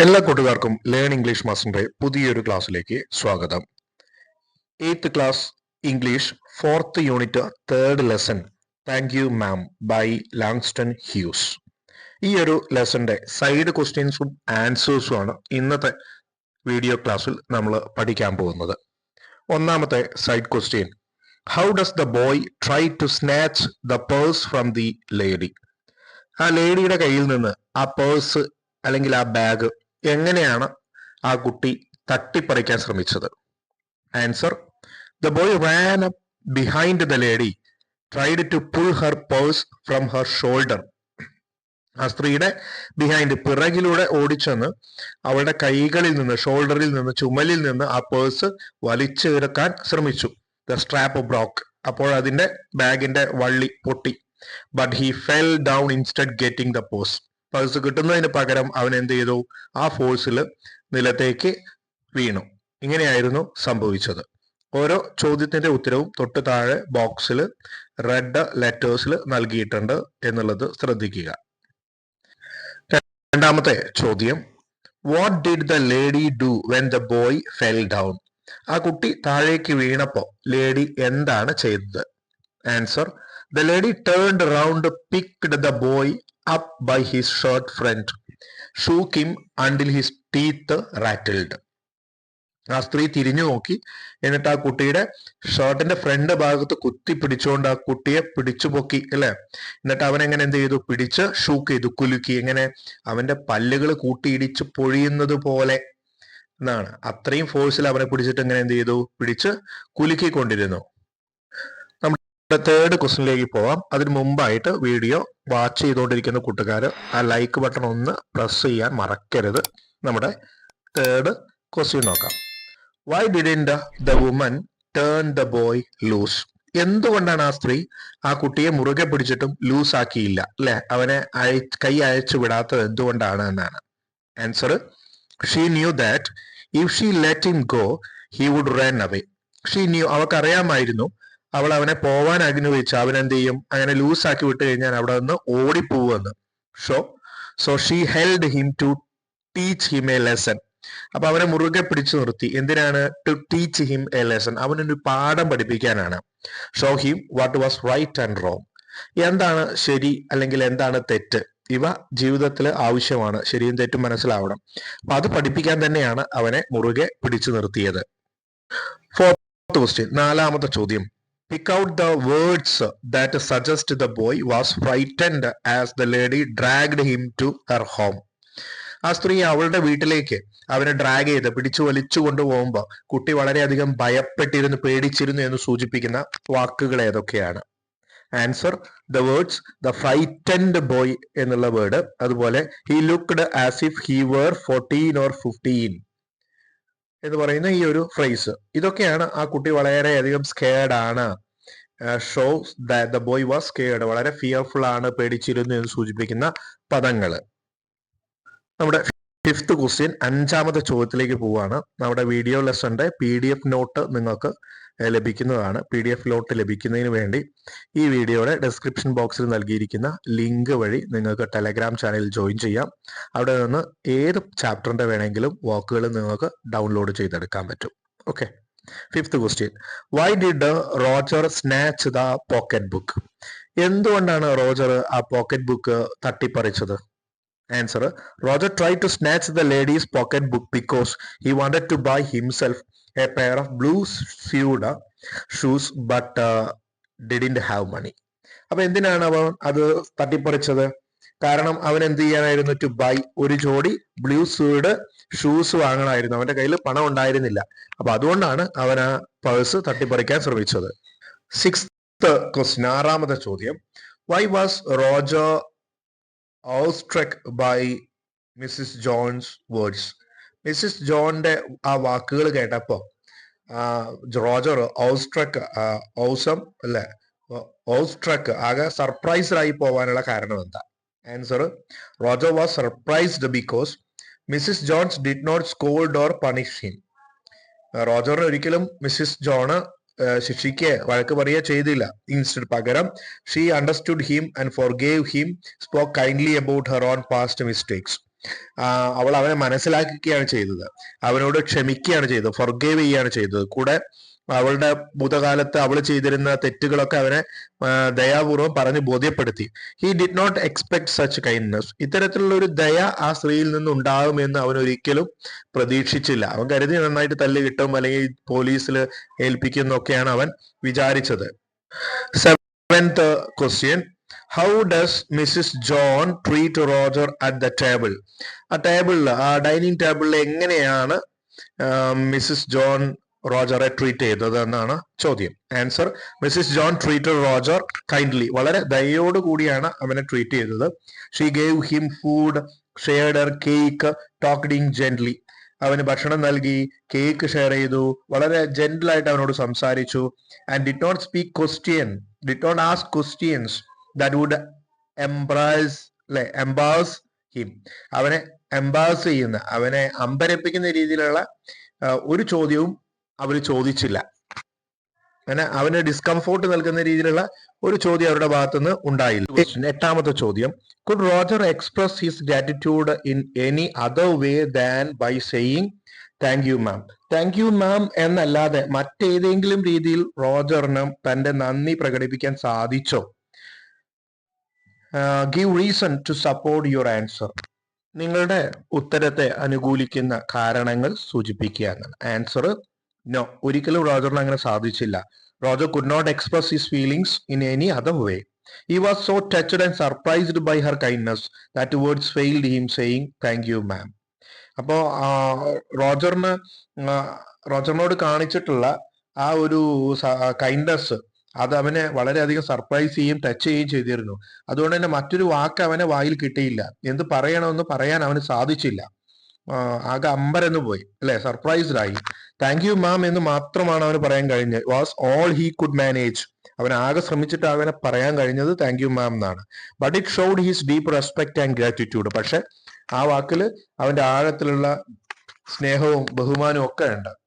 എല്ലാ കൂട്ടുകാർക്കും learn English മാസ്റ്ററിന്റെ പുതിയൊരു ക്ലാസ്സിലേക്ക് സ്വാഗതം. Eighth class English fourth unit third lesson thank you ma'am by Langston Hughes ഈ ഒരു ലെസന്റെ സൈഡ് ക്വസ്റ്റ്യൻസും ആൻസേഴ്സും ആണ് ഇന്നത്തെ വീഡിയോ ക്ലാസ്സിൽ നമ്മൾ പഠിക്കാൻ പോകുന്നത്. ഒന്നാമത്തെ side question how does the boy try to snatch the purse from the lady ആ ലേഡിയുടെ കയ്യിൽ നിന്ന് ആ പേഴ്സ് അല്ലെങ്കിൽ ആ ബാഗ് എങ്ങനെയാണ് ആ കുട്ടി തട്ടിപ്പറിക്കാൻ ശ്രമിച്ചത്? Answer the boy ran behind the lady tried to pull her purse from her shoulder ആ സ്ത്രീയുടെ ബിഹൈൻഡ് പിറകിലൂടെ ഓടിച്ചെന്ന് അവളുടെ കൈകളിൽ നിന്ന് ഷോൾഡറിൽ നിന്ന് ചുമലിൽ നിന്ന് ആ പേഴ്സ് വലിച്ചെടുക്കാൻ ശ്രമിച്ചു. ദ സ്ട്രാപ്പ് ബ്രോക്ക് അപ്പോൾ അതിന്റെ ബാഗിന്റെ വള്ളി പൊട്ടി. But he fell down instead getting the purse purse കിട്ടുന്നതിന് പകരം അവൻ എന്ത് ചെയ്തു? ആ ഫോഴ്സിൽ നിലത്തേക്ക് വീണു. ഇങ്ങനെയായിരുന്നു സംഭവിച്ചത്. ഓരോ ചോദ്യത്തിന്റെ ഉത്തരവും തൊട്ട് താഴെ ബോക്സിൽ റെഡ് ലെറ്റേഴ്സിൽ നൽകിയിട്ടുണ്ട് എന്നുള്ളത് ശ്രദ്ധിക്കുക. രണ്ടാമത്തെ ചോദ്യം. What did the lady do when the boy fell down ആ കുട്ടി താഴേക്ക് വീണപ്പോ ലേഡി എന്താണ് ചെയ്തത്? Answer the lady turned round picked the boy up by his shirt front, shook him until his teeth rattled. ആ സ്ത്രീ തിരിഞ്ഞു നോക്കി. എന്നിട്ട് ആ കുട്ടിയുടെ ഷർട്ടിന്റെ ഫ്രണ്ട് ഭാഗത്ത് കുത്തി പിടിച്ചുകൊണ്ട് ആ കുട്ടിയെ പിടിച്ചു പൊക്കി അല്ലെ? എന്നിട്ട് അവൻ എങ്ങനെ എന്ത് ചെയ്തു? പിടിച്ച് ഷൂക്ക് ചെയ്തു കുലുക്കി. എങ്ങനെ? അവന്റെ പല്ലുകൾ കൂട്ടിയിടിച്ച് പൊഴിയുന്നത് പോലെ എന്നാണ്. അത്രയും ഫോഴ്സിൽ അവനെ പിടിച്ചിട്ട് എങ്ങനെ എന്ത് ചെയ്തു? പിടിച്ച് കുലുക്കിക്കൊണ്ടിരുന്നു. നമ്മുടെ തേർഡ് ക്വസ്റ്റിനിലേക്ക് പോവാം. അതിന് മുമ്പായിട്ട് വീഡിയോ വാച്ച് ചെയ്തുകൊണ്ടിരിക്കുന്ന കൂട്ടുകാർ ആ ലൈക്ക് ബട്ടൺ ഒന്ന് പ്രസ് ചെയ്യാൻ മറക്കരുത്. നമ്മുടെ തേർഡ് ക്വസ്റ്റ്യൻ നോക്കാം. Why didn't the woman turn the boy loose എന്തുകൊണ്ടാണ് ആ സ്ത്രീ ആ കുട്ടിയെ മുറുകെ പിടിച്ചിട്ടും ലൂസ് ആക്കിയില്ല? അല്ലെ? അവനെ അയ കൈ അയച്ചു വിടാത്തത് എന്തുകൊണ്ടാണ് എന്നാണ്. Answer she knew that if she let him go he would run away she knew അവൾക്കറിയാമായിരുന്നു അവൾ അവനെ പോവാൻ അനുവദിച്ച എന്ത് ചെയ്യും? അങ്ങനെ ലൂസ് ആക്കി വിട്ട് കഴിഞ്ഞാൽ അവിടെ നിന്ന് ഓടിപ്പോവുമെന്ന്. Show so she held him to teach him a lesson അപ്പൊ അവനെ മുറുകെ പിടിച്ചു നിർത്തി. എന്തിനാണ്? To teach him a lesson അവനൊരു പാഠം പഠിപ്പിക്കാനാണ്. Show him what was right and wrong എന്താണ് ശരി അല്ലെങ്കിൽ എന്താണ് തെറ്റ്? ഇവ ജീവിതത്തിൽ ആവശ്യമാണ്. ശരിയും തെറ്റും മനസ്സിലാവണം. അപ്പൊ അത് പഠിപ്പിക്കാൻ തന്നെയാണ് അവനെ മുറുകെ പിടിച്ചു നിർത്തിയത്. ഫോർത്ത് ക്വസ്റ്റ്യൻ നാലാമത്തെ ചോദ്യം. Pick out the words that suggest the boy was frightened as the lady dragged him to her home ആ സ്ത്രീ അവളുടെ വീട്ടിലേക്ക് അവനെ ഡ്രാഗ് ചെയ്ത് പിടിച്ചു വലിച്ചു കൊണ്ടുപോകുമ്പോൾ കുട്ടി വളരെയധികം ഭയപ്പെട്ടിരുന്നു പേടിച്ചിരുന്നു എന്ന് സൂചിപ്പിക്കുന്ന വാക്കുകൾ ഏതൊക്കെയാണ്? Answer the words the frightened boy എന്നുള്ള വേർഡ് അതുപോലെ he looked as if he were fourteen or fifteen എന്ന് പറയുന്ന ഈ ഒരു ഫ്രേസ് ഇതൊക്കെയാണ് ആ കുട്ടി വളരെ അധികം സ്കേർഡ് ആണ് shows the boy was scared വളരെ ഫിയർഫുൾ ആണ് പേടിച്ചിരുന്നു എന്ന് സൂചിപ്പിക്കുന്ന പദങ്ങൾ. നമ്മുടെ ഫിഫ്ത്ത് ക്വസ്റ്റ്യൻ അഞ്ചാമത്തെ ചോദ്യത്തിലേക്ക് പോവുകയാണ് നമ്മുടെ വീഡിയോ ലെസന്റെ പി ഡി എഫ് നോട്ട് നിങ്ങൾക്ക് ലഭിക്കുന്നതാണ്. പി ഡി എഫ് ലോട്ട് ലഭിക്കുന്നതിന് വേണ്ടി ഈ വീഡിയോയുടെ ഡിസ്ക്രിപ്ഷൻ ബോക്സിൽ നൽകിയിരിക്കുന്ന ലിങ്ക് വഴി നിങ്ങൾക്ക് ടെലഗ്രാം ചാനൽ ജോയിൻ ചെയ്യാം. അവിടെ നിന്ന് ഏത് ചാപ്റ്ററിന്റെ വേണമെങ്കിലും വാക്കുകൾ നിങ്ങൾക്ക് ഡൗൺലോഡ് ചെയ്തെടുക്കാൻ പറ്റും. Okay fifth question why did Roger snatch the pocket book എന്തുകൊണ്ടാണ് റോജർ ആ pocket book തട്ടിപ്പറിച്ചത്? Answer Roger try to snatch the lady's pocket book because he wanted to buy himself a pair of blue suede shoes but didn't have money അപ്പൊ എന്തിനാണ് അവൻ അത് തട്ടിപ്പറിച്ചത്? കാരണം അവൻ എന്ത് ചെയ്യാനായിരുന്നു? ടു ബൈ ഒരു ജോഡി ബ്ലൂ സ്യൂഡ് ഷൂസ് വാങ്ങണമായിരുന്നു. അവന്റെ കയ്യിൽ പണം ഉണ്ടായിരുന്നില്ല. അപ്പൊ അതുകൊണ്ടാണ് അവൻ ആ പേഴ്സ് തട്ടിപ്പറിക്കാൻ ശ്രമിച്ചത്. സിക്സ് ക്വസ്റ്റ്യൻ ആറാമത്തെ ചോദ്യം. Why was Roger awestruck by Mrs Jones words Mrs ജോണിന്റെ ആ വാക്കുകൾ കേട്ടപ്പോ റോജർ ഔസ്ട്രക്ക് ഔസം അല്ലെ? ഔസ്ട്രക്ക് ആകെ സർപ്രൈസ്ഡ് ആയി പോവാനുള്ള കാരണം എന്താ? Answer Roger was surprised because Mrs Jones did not scold or punish him. റോജറിന് ഒരിക്കലും മിസ്സിസ് ജോണ് ശിക്ഷിക്കുക വഴക്ക് പറയുക ചെയ്തില്ല. ഇൻസ്റ്റഡ് പകരം she understood him and forgave him spoke kindly about her own past mistakes അവൾ അവനെ മനസ്സിലാക്കുകയാണ് ചെയ്തത്. അവനോട് ക്ഷമിക്കുകയാണ് ചെയ്തത്. ഫൊർഗേവ് ചെയ്യുകയാണ് ചെയ്തത്. കൂടെ അവളുടെ ഭൂതകാലത്ത് അവൾ ചെയ്തിരുന്ന തെറ്റുകളൊക്കെ അവനെ ദയാപൂർവം ദയാപൂർവം പറഞ്ഞ് ബോധ്യപ്പെടുത്തി. He did not expect such kindness ഇത്തരത്തിലുള്ള ഒരു ദയ ആ സ്ത്രീയിൽ നിന്ന് ഉണ്ടാകുമെന്ന് അവൻ ഒരിക്കലും പ്രതീക്ഷിച്ചില്ല. അവൻ കരുതി നന്നായിട്ട് തല്ല് കിട്ടും അല്ലെങ്കിൽ പോലീസിൽ ഏൽപ്പിക്കുന്നൊക്കെയാണ് അവൻ വിചാരിച്ചത്. Seventh question how does Mrs John treat Roger at the table ആ ടേബിളിൽ ആ ഡൈനിങ് ടേബിളിൽ എങ്ങനെയാണ് മിസ്സിസ് ജോൺ റോജറെ ട്രീറ്റ് ചെയ്തത് എന്നാണ് ചോദ്യം. Answer Mrs John treat Roger kindly വളരെ ദയോട് കൂടിയാണ് അവനെ ട്രീറ്റ് ചെയ്തത്. She gave him food shared her cake talked gently അവന് ഭക്ഷണം നൽകി കേക്ക് ഷെയർ ചെയ്തു വളരെ ജെന്റിലായിട്ട് അവനോട് സംസാരിച്ചു. And did not speak question did not ask questions that would embarrass അല്ലെ? Embarrass him. അവനെ എംബാസ് ചെയ്യുന്ന അവനെ അമ്പരപ്പിക്കുന്ന രീതിയിലുള്ള ഒരു ചോദ്യവും അവർ ചോദിച്ചില്ല. അങ്ങനെ അവന് ഡിസ്കംഫോർട്ട് നൽകുന്ന രീതിയിലുള്ള ഒരു ചോദ്യം അവരുടെ ഭാഗത്തുനിന്ന് ഉണ്ടായില്ല. എട്ടാമത്തെ ചോദ്യം. Could Roger express his gratitude in any other way than by saying thank you ma'am thank you ma'am എന്നല്ലാതെ മറ്റേതെങ്കിലും രീതിയിൽ റോജറിന് തന്റെ നന്ദി പ്രകടിപ്പിക്കാൻ സാധിച്ചോ? Give reason to support your answer നിങ്ങളുടെ ഉത്തരത്തെ അനുകൂലിക്കുന്ന കാരണങ്ങൾ സൂചിപ്പിക്കുക എന്നാണ് ആൻസർ നോ ഒരിക്കലും റോജറിന് അങ്ങനെ സാധിച്ചില്ല. Roger could not express his feelings in any other way he was so touched and surprised by her kindness that words failed him saying thank you ma'am അപ്പോ റോജറിന് റോജറിനോട് കാണിച്ചിട്ടുള്ള ആ ഒരു കൈൻഡ്നസ് അത് അവനെ വളരെയധികം സർപ്രൈസ് ചെയ്യും ടച്ച് ചെയ്യുകയും ചെയ്തിരുന്നു. അതുകൊണ്ട് തന്നെ മറ്റൊരു വാക്ക് അവനെ വായിൽ കിട്ടിയില്ല. എന്ത് പറയണമെന്ന് പറയാൻ അവന് സാധിച്ചില്ല. ആകെ അമ്പരന്ന് പോയി അല്ലെ? സർപ്രൈസ്ഡ് ആയി. താങ്ക് യു മാം എന്ന് മാത്രമാണ് അവന് പറയാൻ കഴിഞ്ഞത്. Was all he could manage അവൻ ആകെ ശ്രമിച്ചിട്ട് അവനെ പറയാൻ കഴിഞ്ഞത്. താങ്ക് യു മാം എന്നാണ്. But it showed his deep respect and gratitude പക്ഷെ ആ വാക്കിൽ അവന്റെ ആഴത്തിലുള്ള സ്നേഹവും ബഹുമാനവും ഒക്കെ ഉണ്ട്.